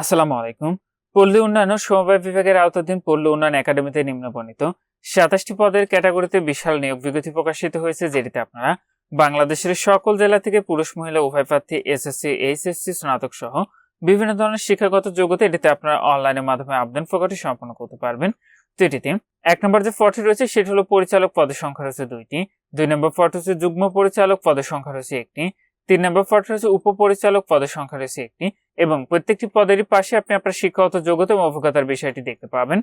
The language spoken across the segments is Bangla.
আসসালামু আলাইকুম। পল্লী উন্নয়ন ও সমবায় বিভাগের আওতাধীন পল্লী উন্নয়ন একাডেমিতে নিম্নবর্ণিত সাতাশটি পদের ক্যাটাগরিতে বিশাল নিয়োগ বিজ্ঞপ্তি প্রকাশিত হয়েছে, যেটিতে আপনারা বাংলাদেশের সকল জেলা থেকে পুরুষ, মহিলা, উভয় প্রার্থী, এসএসসি, এইচএসসি স্নাতক সহ বিভিন্ন ধরনের শিক্ষাগত যোগ্যতা এটিতে আপনারা অনলাইনের মাধ্যমে আবেদন প্রকাশটি সম্পন্ন করতে পারবেন। তো এটিতে এক নম্বর যে পদটি রয়েছে, সেটি হলো পরিচালক পদের সংখ্যা রয়েছে দুইটি। দুই নম্বর পদ হচ্ছে যুগ্ম পরিচালক পদের সংখ্যা রয়েছে একটি। তিন নম্বর পদ হচ্ছে উপপরিচালক পদের সংখ্যা রয়েছে একটি এবং প্রত্যেকটি পদেরই পাশে আপনি আপনার শিক্ষাগত যোগ্যতা এবং অভিজ্ঞতার বিষয়টি দেখতে পাবেন।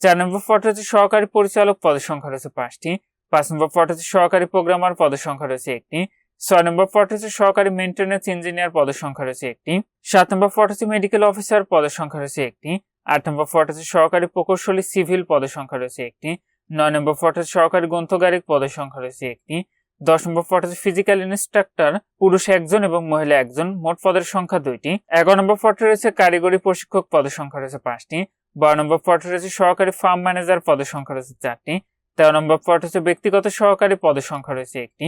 চার নম্বর পদ হচ্ছে সহকারী পরিচালক পদের সংখ্যা রয়েছে পাঁচটি। পাঁচ নম্বর পদ হচ্ছে সহকারী প্রোগ্রামার পদের সংখ্যা রয়েছে একটি। ছয় নম্বর পদ হচ্ছে সহকারী মেনটেন্যান্স ইঞ্জিনিয়ার পদের সংখ্যা রয়েছে একটি। সাত নম্বর পদ হচ্ছে মেডিকেল অফিসার পদের সংখ্যা রয়েছে একটি। আট নম্বর পদ হচ্ছে সহকারী প্রকৌশলী সিভিল পদের সংখ্যা রয়েছে একটি। নয় নম্বর পদ হচ্ছে সহকারী গ্রন্থগারিক পদের সংখ্যা রয়েছে একটি। দশ নম্বর পদ হচ্ছে ফিজিক্যাল ইনস্ট্রাক্টর পুরুষ একজন এবং মহিলা একজন, মোট পদের সংখ্যা দুইটি। এগারো নম্বর পদে রয়েছে, কারিগরি প্রশিক্ষক পদের সংখ্যা রয়েছে পাঁচটি। বারো নম্বর পদে রয়েছে, সহকারী ফার্ম ম্যানেজার পদের সংখ্যা রয়েছে চারটি। তেরো নম্বর পদ হচ্ছে ব্যক্তিগত সহকারী পদের সংখ্যা রয়েছে একটি।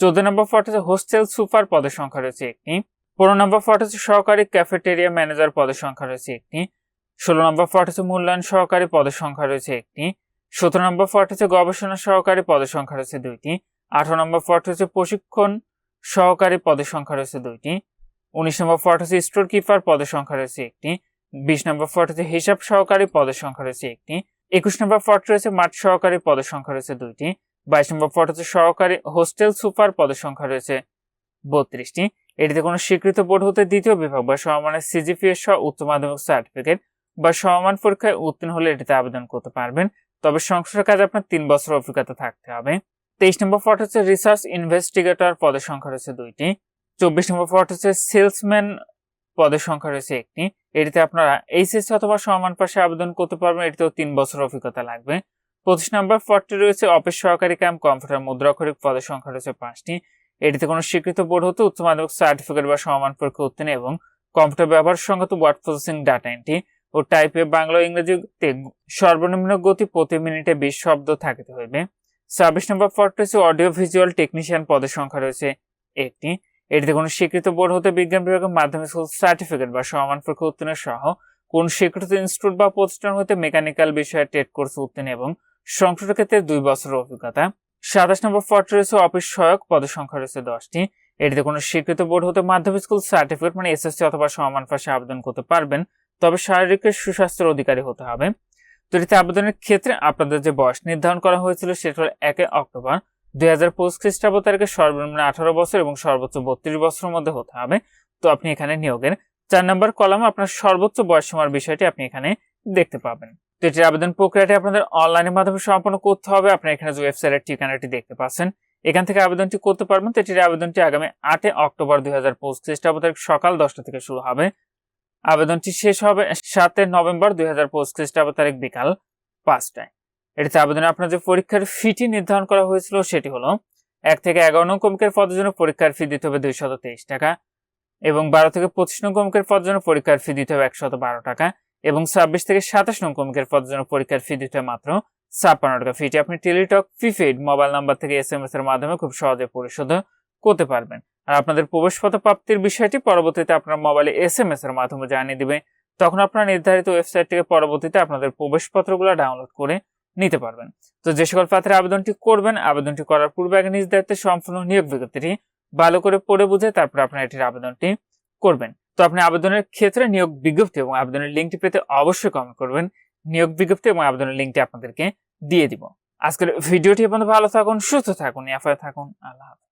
চোদ্দ নম্বর পদ হচ্ছে হোস্টেল সুপার পদের সংখ্যা রয়েছে একটি। পনেরো নম্বর পদ হচ্ছে সহকারী ক্যাফেটেরিয়া ম্যানেজার পদের সংখ্যা রয়েছে একটি। ষোলো নম্বর পদ হচ্ছে মূল্যায়ন সহকারী পদের সংখ্যা রয়েছে একটি। সতেরো নম্বর পদ হচ্ছে গবেষণা সহকারী পদের সংখ্যা রয়েছে দুইটি। আঠারো নম্বর পদ হচ্ছে প্রশিক্ষণ সহকারী পদের সংখ্যা রয়েছে দুইটি। উনিশ নম্বর পদ হচ্ছে স্টোর কিপার পদের সংখ্যা রয়েছে একটি। বিশ নম্বর পদ হচ্ছে হিসাব সহকারী পদের সংখ্যা রয়েছে একটি। একুশ নম্বর পদ রয়েছে মাঠ সহকারী পদের সংখ্যা রয়েছে দুইটি। বাইশ নম্বর পদ হচ্ছে সহকারী হোস্টেল সুপার পদের সংখ্যা রয়েছে বত্রিশটি। এটিতে কোনো স্বীকৃত বোর্ড হতে দ্বিতীয় বিভাগ বা সমমানের সিজিপিএস সহ উচ্চ মাধ্যমিক সার্টিফিকেট বা সমমান পরীক্ষায় উত্তীর্ণ হলে এটিতে আবেদন করতে পারবেন। তবে সংশ্লিষ্ট কাজে আপনার তিন বছর অভিজ্ঞতা থাকতে হবে। তেইশ নম্বর পদ হচ্ছে রিসার্চ ইনভেস্টিগেটর পদের সংখ্যা রয়েছে দুইটি। চব্বিশ নম্বর পদ হচ্ছে সেলসম্যান পদের সংখ্যা রয়েছে একটি। এটিতে আপনারা এইচএসসি অথবা সমান পাশে আবেদন করতে পারবেন, এটিতেও তিন বছর অভিজ্ঞতা লাগবে। পঁচিশ নম্বর পদটি রয়েছে অফিস সহকারী ক্যাম্প, কম্পিউটার মুদ্রাক্ষরিক পদের সংখ্যা রয়েছে পাঁচটি। এটিতে কোনো স্বীকৃত বোর্ড হতে উচ্চ মাধ্যমিক সার্টিফিকেট বা সমান পরীক্ষা উত্তীর্ণ এবং কম্পিউটার ব্যবহার সংগত ওয়ার্ড প্রসেসিং ডাটা এন্ট্রি ও টাইপে বাংলা ইংরেজিতে সর্বনিম্ন গতি প্রতি মিনিটে বিশ শব্দ থাকিতে হইবে। ছাব্বিশ নম্বর পদটি হচ্ছে অডিও ভিজুয়াল টেকনিশিয়ান পদের সংখ্যা রয়েছে একটি। এটিতে কোনো স্বীকৃত বোর্ড হতে বিজ্ঞান বিভাগের মাধ্যমিক স্কুল সার্টিফিকেট বা সমান পরীক্ষা উত্তীর্ণ সহ কোন স্বীকৃত ইনস্টিটিউট বা প্রতিষ্ঠান হতে মেকানিক্যাল বিষয়ে টেট কোর্স উত্তীর্ণ এবং সংশ্লিষ্ট ক্ষেত্রে দুই বছরের অভিজ্ঞতা। সাতাশ নম্বর পদটি রয়েছে অফিস সহায়ক পদের সংখ্যা রয়েছে দশটি। এটিতে কোনো স্বীকৃত বোর্ড হতে মাধ্যমিক স্কুল সার্টিফিকেট মানে এসএসসি অথবা সমান পাশে আবেদন করতে পারবেন, তবে শারীরিক সুস্বাস্থ্যের অধিকারী হতে হবে। তো আবেদনের ক্ষেত্রে আপনাদের যে বয়স নির্ধারণ করা হয়েছিল সেটা হল একে অক্টোবর দুই হাজার পঁচিশ খ্রিস্টাব্দ তারিখে সর্বনিম্ন আঠারো বছর এবং সর্বোচ্চ বত্রিশ বছরের মধ্যে হতে হবে। তো আপনি এখানে নিয়োগের চার নম্বর কলামে আপনার সর্বোচ্চ বয়স সীমার বিষয়টি আপনি এখানে দেখতে পাবেন। তো এটির আবেদন প্রক্রিয়াটি আপনাদের অনলাইনের মাধ্যমে সম্পন্ন করতে হবে। আপনি এখানে যে ওয়েবসাইটের ঠিকানাটি দেখতে পাচ্ছেন, এখান থেকে আবেদনটি করতে পারবেন। তো এটির আবেদনটি আগামী আটে অক্টোবর দুই হাজার পঁচিশ খ্রিস্টাব্দ তারিখ সকাল দশটা থেকে শুরু হবে। আবেদনটি শেষ হবে সাতের নভেম্বর দুই হাজার পঁচিশ খ্রিস্টাব্দ তারিখ বিকাল পাঁচটায়। এটিতে আবেদনে আপনার যে পরীক্ষার ফিটি নির্ধারণ করা হয়েছিল সেটি হলো এক থেকে এগারো নং কমিকের পদের জন্য পরীক্ষার ফি দিতে হবে দুইশত তেইশ টাকা এবং বারো থেকে পঁচিশ নং কমিকের পদের জন্য পরীক্ষার ফি দিতে হবে একশত বারো টাকা এবং ছাব্বিশ থেকে সাতাশ নং কমিকের পদের জন্য পরীক্ষার ফি দিতে হবে মাত্র ছাপ্পান্ন টাকা। ফিটি আপনি টেলিটক প্রিপেড মোবাইল নাম্বার থেকে এস এম এস এর মাধ্যমে খুব সহজে পরিশোধ করতে পারবেন। আর আপনাদের প্রবেশপত্র প্রাপ্তির বিষয়টি পরবর্তীতে আপনার মোবাইলে এস এম এস এর মাধ্যমে জানিয়ে দিবে। তখন আপনারা নির্ধারিত ওয়েবসাইট থেকে পরবর্তীতে আপনাদের প্রবেশপত্রগুলো ডাউনলোড করে নিতে পারবেন। তো যে সকল পাত্রে আবেদনটি করবেন, আবেদনটি করার পূর্বে আগে নিজ দায়িত্বে সম্পূর্ণ নিয়োগ বিজ্ঞপ্তিটি ভালো করে পড়ে বুঝে তারপর আপনার এটির আবেদনটি করবেন। তো আপনি আবেদনের ক্ষেত্রে নিয়োগ বিজ্ঞপ্তি এবং আবেদনের লিঙ্কটি পেতে অবশ্যই কমেন্ট করবেন। নিয়োগ বিজ্ঞপ্তি এবং আবেদনের লিঙ্কটি আপনাদেরকে দিয়ে দিব। আজকের ভিডিওটি আপনাদের ভালো থাকুন, সুস্থ থাকুন এফআই থাকুন। আল্লাহ হাফেজ।